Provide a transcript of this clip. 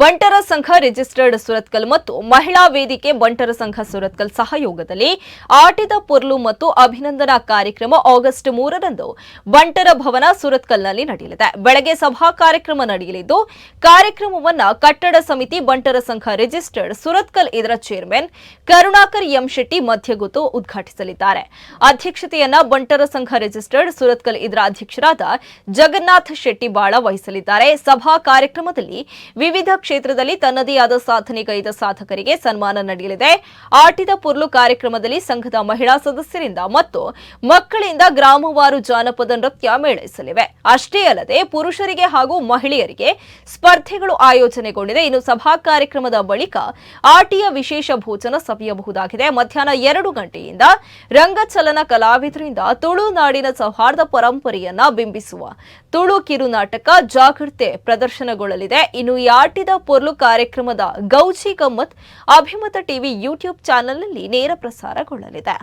ಬಂಟರ ಸಂಘ ರಿಜಿಸ್ಟರ್ಡ್ ಸುರತ್ಕಲ್ ಮತ್ತು ಮಹಿಳಾ ವೇದಿಕೆ ಬಂಟರ ಸಂಘ ಸುರತ್ಕಲ್ ಸಹಯೋಗದಲ್ಲಿ ಆಟಿದ ಪೊರ್ಲು ಮತ್ತು ಅಭಿನಂದನಾ ಕಾರ್ಯಕ್ರಮ ಆಗಸ್ಟ್ ಮೂರರಂದು ಬಂಟರ ಭವನ ಸುರತ್ಕಲ್ನಲ್ಲಿ ನಡೆಯಲಿದೆ. ಬೆಳಗ್ಗೆ ಸಭಾ ಕಾರ್ಯಕ್ರಮ ನಡೆಯಲಿದ್ದು, ಕಾರ್ಯಕ್ರಮವನ್ನು ಕಟ್ಟಡ ಸಮಿತಿ ಬಂಟರ ಸಂಘ ರಿಜಿಸ್ಟರ್ಡ್ ಸುರತ್ಕಲ್ ಇದರ ಚೇರ್ಮನ್ ಕರುಣಾಕರ್ ಎಂ ಶೆಟ್ಟಿ ಮಧ್ಯಗುತ್ತು ಉದ್ಘಾಟಿಸಲಿದ್ದಾರೆ. ಅಧ್ಯಕ್ಷತೆಯನ್ನ ಬಂಟರ ಸಂಘ ರಿಜಿಸ್ಟರ್ಡ್ ಸುರತ್ಕಲ್ ಇದರ ಅಧ್ಯಕ್ಷರಾದ ಜಗನ್ನಾಥ್ ಶೆಟ್ಟಿ ಬಾಳ ವಹಿಸಲಿದ್ದಾರೆ. ಸಭಾ ಕಾರ್ಯಕ್ರಮದಲ್ಲಿ ವಿವಿಧ ಕ್ಷೇತ್ರದಲ್ಲಿ ತನ್ನದೇ ಆದ ಸಾಧನೆಗೈದ ಸಾಧಕರಿಗೆ ಸನ್ಮಾನ ನಡೆಯಲಿದೆ. ಆಟಿದ ಪುರ್ಲು ಕಾರ್ಯಕ್ರಮದಲ್ಲಿ ಸಂಘದ ಮಹಿಳಾ ಸದಸ್ಯರಿಂದ ಮತ್ತು ಮಕ್ಕಳಿಂದ ಗ್ರಾಮವಾರು ಜಾನಪದ ನೃತ್ಯ ಮೇಳೈಸಲಿವೆ. ಅಷ್ಟೇ ಅಲ್ಲದೆ ಪುರುಷರಿಗೆ ಹಾಗೂ ಮಹಿಳೆಯರಿಗೆ ಸ್ಪರ್ಧೆಗಳು ಆಯೋಜನೆಗೊಂಡಿದೆ. ಇನ್ನು ಸಭಾ ಕಾರ್ಯಕ್ರಮದ ಬಳಿಕ ಆಟಿಯ ವಿಶೇಷ ಭೋಜನ ಸವಿಯಬಹುದಾಗಿದೆ. ಮಧ್ಯಾಹ್ನ ಎರಡು ಗಂಟೆಯಿಂದ ರಂಗಚಲನ ಕಲಾವಿದರಿಂದ ತುಳುನಾಡಿನ ಸೌಹಾರ್ದ ಪರಂಪರೆಯನ್ನ ಬಿಂಬಿಸುವ ತುಳು ಕಿರುನಾಟಕ ಜಾಗೃತೆ ಪ್ರದರ್ಶನಗೊಳ್ಳಲಿದೆ. ಇನ್ನು ಈ ಪೊರ್ಲು ಕಾರ್ಯಕ್ರಮದ ಗೌಜಿ ಗಮ್ಮತ್ ಅಭಿಮತ ಟಿವಿ ಯೂಟ್ಯೂಬ್ ಚಾನೆಲ್ನಲ್ಲಿ ನೇರ ಪ್ರಸಾರಗೊಳ್ಳಲಿದೆ.